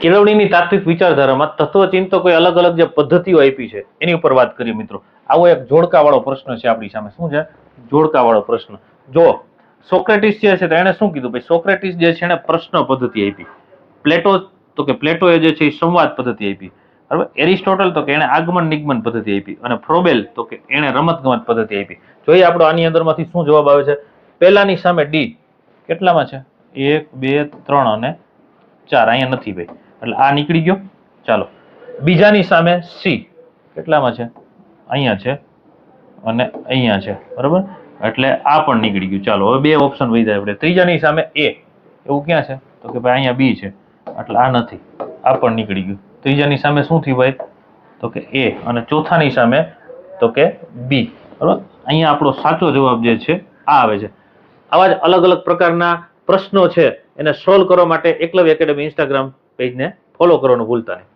કેળવણીની તાત્વિક વિચારધારામાં તત્વચિંતકોએ અલગ અલગ જે પદ્ધતિઓ આપી છે, એની ઉપર વાત કરીએ મિત્રો. આવો એક જોડકાવાળો પ્રશ્ન છે આપણી સામે. શું છે? જોડકાવાળો પ્રશ્ન. જો સોક્રેટિસ જે છે તો એણે શું કીધું? ભાઈ, સોક્રેટિસ જે છે એણે પ્રશ્ન પદ્ધતિ આપી. પ્લેટો, તો કે પ્લેટોએ જે છે એ સંવાદ પદ્ધતિ આપી. બરાબર? એરિસ્ટોટલ તો કે એણે આગમન નિગમન પદ્ધતિ આપી. અને ફ્રોબેલ તો કે એણે રમતગમત પદ્ધતિ આપી. જોઈએ આપણો આની અંદરમાંથી શું જવાબ આવે છે. પહેલાની સામે ડી. કેટલામાં છે? એક, બે, ત્રણ અને ચાર, અહીંયા નથી ભાઈ. એટલે આ નીકળી ગયો. ચાલો. બીજાની સામે સી કેટલામાં છે? અહીંયા છે અને અહીંયા છે. બરાબર? એટલે આ પણ નીકળી ગયું. ચાલો, હવે બે ઓપ્શન વધ્યા આપણે. ત્રીજાની સામે એ એવું ક્યાં છે? તો કે ભાઈ અહીંયા બી છે. એટલે આ નથી. આ પણ નીકળી ગયું. ત્રીજાની સામે શું થયું ભાઈ? તો કે એ અને ચોથાની સામે તો કે બી બરાબર? અહીંયા આપણો સાચો જવાબ જે છે, આ આવે છે. આવા જ અલગ અલગ પ્રકારના પ્રશ્નો છે. એને સોલ્વ કરવા માટે એકલવ એકેડમી ઇન્સ્ટાગ્રામ પેજને ફોલો કરવાનું ભૂલતા નહીં.